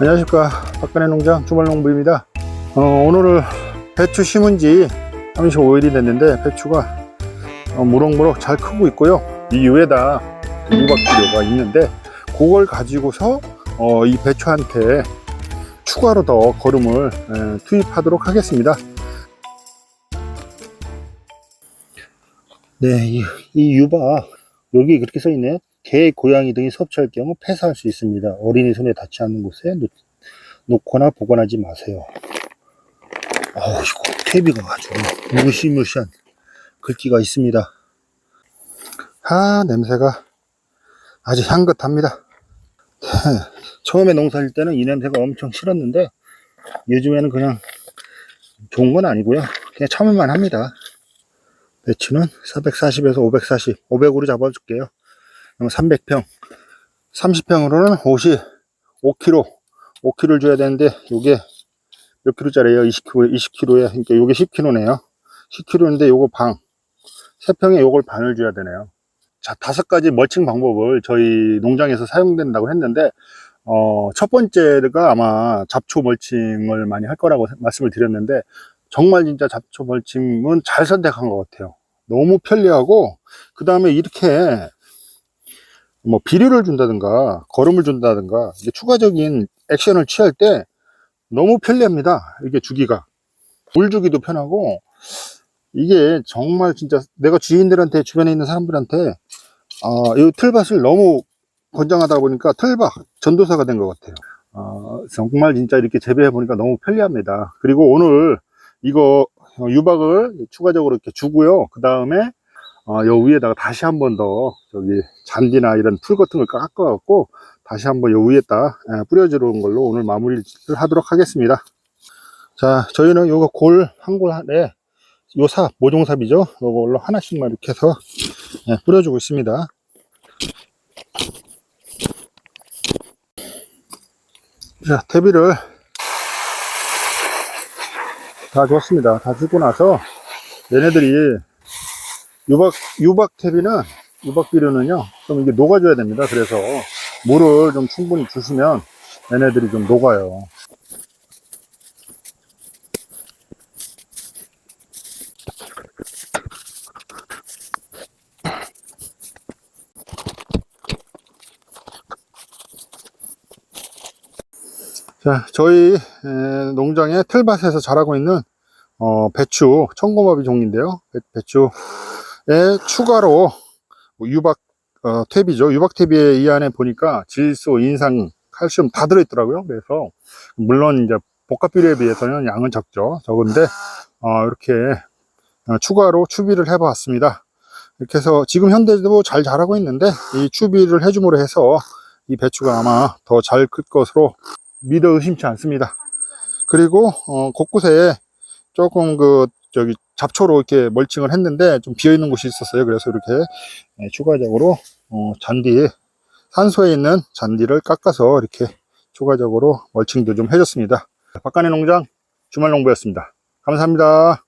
안녕하십니까. 박근혜 농장 주말농부입니다. 어, 오늘은 배추 심은 지 35일이 됐는데 배추가 어, 무럭무럭 잘 크고 있고요. 이 위에다 유박비료가 있는데 그걸 가지고서 어, 이 배추한테 추가로 더 거름을 에, 투입하도록 하겠습니다. 네, 이, 이 유박 여기 그렇게 써 있네요. 개, 고양이 등이 섭취할 경우 폐사할 수 있습니다. 어린이 손에 닿지 않는 곳에 놓, 놓거나 보관하지 마세요. 어우, 이거 퇴비가 아주 무시무시한 글귀가 있습니다. 아, 냄새가 아주 향긋합니다. 처음에 농사일 때는 이 냄새가 엄청 싫었는데 요즘에는 그냥 좋은 건 아니고요. 그냥 참을만 합니다. 배추는 440에서 540, 500으로 잡아줄게요. 그럼 300평, 30평으로는 50, 5kg, 5kg를 줘야 되는데, 요게 몇 킬로짜리예요? 20kg, 20kg에, 그러니까 요게 10kg네요. 10kg인데 요거 방, 3평에 요걸 반을 줘야 되네요. 자, 다섯 가지 멀칭 방법을 저희 농장에서 사용된다고 했는데, 어, 첫 번째가 아마 잡초 멀칭을 많이 할 거라고 말씀을 드렸는데, 정말 진짜 잡초 멀칭은 잘 선택한 것 같아요. 너무 편리하고, 그 다음에 이렇게 뭐 비료를 준다든가, 거름을 준다든가, 추가적인 액션을 취할 때 너무 편리합니다. 이게 주기가. 물 주기도 편하고, 이게 정말 진짜 내가 주인들한테, 주변에 있는 사람들한테, 아, 이 틀밭을 너무 권장하다 보니까 틀밭 전도사가 된 것 같아요. 아, 정말 진짜 이렇게 재배해 보니까 너무 편리합니다. 그리고 오늘 이거 어, 유박을 추가적으로 이렇게 주고요. 그 다음에 어, 요 위에다가 다시 한 번 더 저기 잔디나 이런 풀 같은 걸 깎아갖고 다시 한번 요 위에다 예, 뿌려주는 걸로 오늘 마무리를 하도록 하겠습니다. 자, 저희는 요거 골 한 골 안에 요 삽, 모종삽이죠. 요걸로 하나씩만 이렇게 해서 예, 뿌려주고 있습니다. 자, 퇴비를 다 줬습니다. 다 주고 나서 얘네들이 유박 유박 퇴비는 유박 비료는요 좀 이게 녹아줘야 됩니다. 그래서 물을 좀 충분히 주시면 얘네들이 좀 녹아요. 자, 저희 에, 농장의 틀밭에서 자라고 있는 어, 배추, 청고마비 종인데요. 배, 배추에 추가로 뭐 유박 어, 퇴비죠. 유박 퇴비에 이 안에 보니까 질소, 인상, 칼슘 다 들어있더라고요. 그래서 물론 이제 복합 비료에 비해서는 양은 적죠. 적은데 어, 이렇게 어, 추가로 추비를 해봤습니다. 이렇게 해서 지금 현대도 잘 자라고 있는데 이 추비를 해줌으로 해서 이 배추가 아마 더 잘 클 것으로 믿어 의심치 않습니다. 그리고 어, 곳곳에 조금 그 저기 잡초로 이렇게 멀칭을 했는데 좀 비어 있는 곳이 있었어요. 그래서 이렇게 예, 추가적으로 어, 잔디 산소에 있는 잔디를 깎아서 이렇게 추가적으로 멀칭도 좀 해줬습니다. 박간의 농장 주말 농부였습니다. 감사합니다.